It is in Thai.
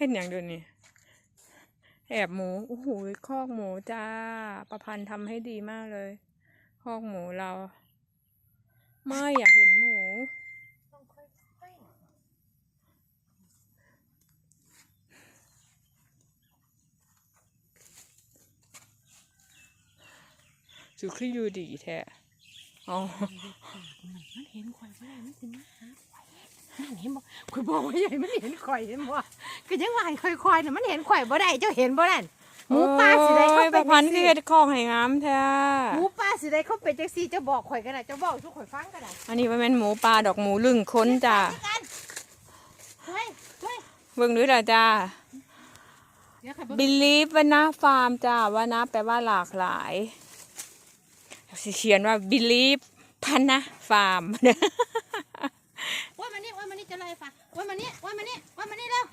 เห็นอย่างเดียวนี่แอบหมูโอ้โหคอกหมูจ้า ประพันธ์ทำให้ดีมากเลย คอกหมูเรา ไม่อยากเห็นหมูต้องค่อยสุขีอยู่ดีแท้ อ๋อๆมันเห็นข่อยบ่ได้มันสิมาหาข่อยนั่นเห็นบ่ข่อยบอกว่าใหญ่มันเห็นข่อยเห็นบ่ก็ยังว่าให้ค่อยๆน่ะมันเห็นข่อยบ่ได้เจ้าเห็นบ่นั่นหมูป่าสิได้เข้าโอ้ยไปประพันธ์จัคืงอซี่เฮ็ดคอกให้งามแท้หมูป่าสิได้เข้าไปจังซี่เจ้าบอกข่อยก็ได้เจ้าบอกทุกข่อยฟังก็ได้อันนี้มันเป็นหมูปลาดอกหมูลึงค้นจ้ากันเฮ้ยเฮ้ยเบิ่งดูล่ะจ้า เดี๋ยวข่อยเบิ่ง believe ว่านะฟาร์มจ้าว่านะแปลว่าหลากหลายสิ เขียนว่า believe พันนะฟาร์มว่ามันนี่ว่ามันนี่จะอะไรฝากว่ามันนี่ว่ามันนี่ว่ามันนี่แล้ว